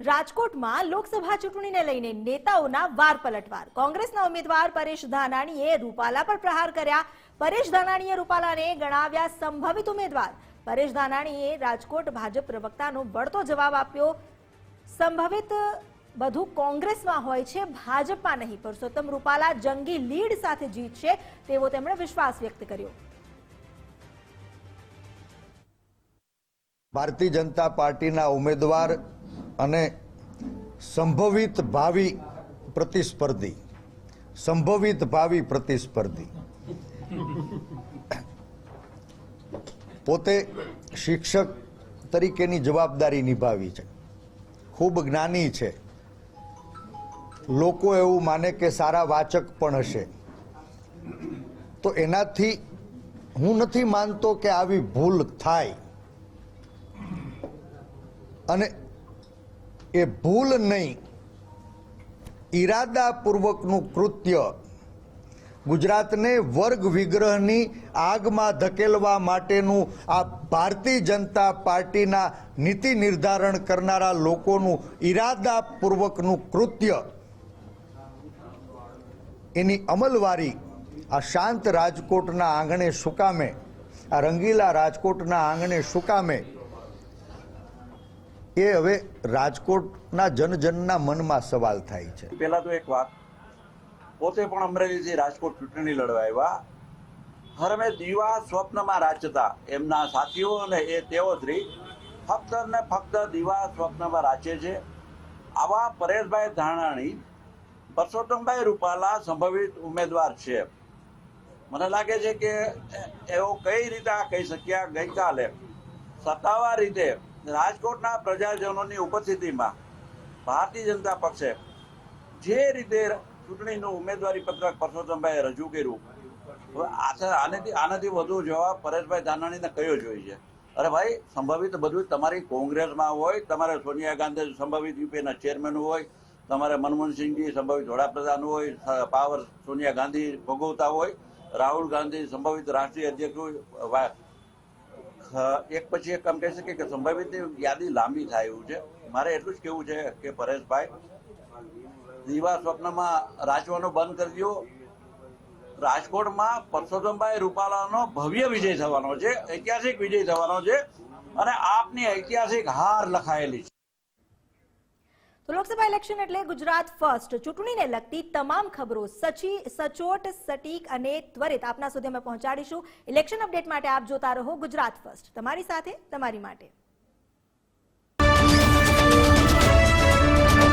રાજકોટમાં લોકસભા ચૂંટણીને લઈને નેતાઓના વાર પલટવાર. કોંગ્રેસના ઉમેદવાર પરેશ ધાનાણીએ રૂપાલા પર પ્રહાર કર્યા. પરેશ ધાનાણીએ રૂપાલાને ગણાવ્યા સંભવિત ઉમેદવાર. પરેશ ધાનાણીએ રાજકોટ ભાજપ પ્રવક્તાનો વળતો જવાબ આપ્યો. સંભવિત બધું કોંગ્રેસમાં હોય છે, ભાજપમાં નહીં. પુરુષોત્તમ રૂપાલા જંગી લીડ સાથે જીતશે તેવો તેમણે વિશ્વાસ વ્યક્ત કર્યો. ભારતીય જનતા પાર્ટીના ઉમેદવાર અને સંભવિત ભાવિ પ્રતિસ્પર્ધી. સંભવિત ભાવિ પ્રતિસ્પર્ધી. પોતે શિક્ષક તરીકેની જવાબદારી નિભાવી છે. ખૂબ જ્ઞાની છે. લોકો એવું માને કે સારા વાચક પણ હશે. તો એનાથી હું નથી માનતો કે આવી ભૂલ થાય. અને એ ભૂલ નહીં. ઈરાદાપૂર્વકનું કૃત્ય. ગુજરાતને વર્ગ વિગ્રહની આગમાં ધકેલવા માટેનું આ ભારતીય જનતા પાર્ટીના નીતિ નિર્ધારણ કરનારા લોકોનું ઈરાદાપૂર્વકનું કૃત્ય. એની અમલવારી આ શાંત રાજકોટના આંગણે સુકામે આ રંગીલા રાજકોટના આંગણે સુકામે એ હવે રાજકોટના જનજનના મનમાં સવાલ થાય છે. પહેલા તો એક વાત. પોતે પણ અમરેલીથી રાજકોટ ચૂંટણી લડવા આવ્યા. હરમે દીવા સ્વપ્નમાં રાચતા એમના સાથીઓ અને એ તેઓ શ્રી ફક્ત ને ફક્ત દીવા સ્વપ્નમાં રાચે છે. આવા પરેશભાઈ ધાણાણી પરસોત્તમભાઈ રૂપાલા સંભવિત ઉમેદવાર છે. મને લાગે છે કે એવો કઈ રીતે આ કહી શક્યા? ગઈકાલે સત્તાવાર રીતે રાજકોટના પ્રજાજનોની ઉપસ્થિતિમાં ભારતીય જનતા પક્ષે જે રીતે ચૂંટણીનું ઉમેદવારી પત્રક પરસોત્તમભાઈએ રજૂ કર્યું, હવે આનાથી આનાથી વધુ જવાબ પરેશભાઈ ધાનાણીને કયો જોઈએ અરે ભાઈ, સંભવિત બધું તમારી કોંગ્રેસમાં હોય, તમારે સોનિયા ગાંધી સંભવિત યુપીના ચેરમેન હોય, તમારે મનમોહનસિંહજી સંભવિત વડાપ્રધાન હોય પાવર સોનિયા ગાંધી ભોગવતા હોય, રાહુલ ગાંધી સંભવિત રાષ્ટ્રીય અધ્યક્ષ એક પછી એક આમ કહી શકીએ કે સંભવિત યાદી લાંબી થાય એવું છે. મારે એટલું જ કેવું છે કે પરેશભાઈ, દીવા સ્વપ્નમાં રાચવાનું બંધ કરી દો રાજકોટમાં પરસોત્તમભાઈ રૂપાલાનો ભવ્ય વિજય થવાનો છે, ઐતિહાસિક વિજય થવાનો છે અને આપની ઐતિહાસિક હાર લખાયેલી છે. તો લોકસભા ઇલેક્શન એટલે ગુજરાત ફર્સ્ટ ચૂંટણીને લગતી તમામ ખબરો સચી, સચોટ, સટીક અને ત્વરિત આપના સુધી અમે પહોંચાડીશું. ઇલેક્શન અપડેટ માટે આપ જોતા રહો ગુજરાત ફર્સ્ટ તમારી સાથે, તમારી માટે.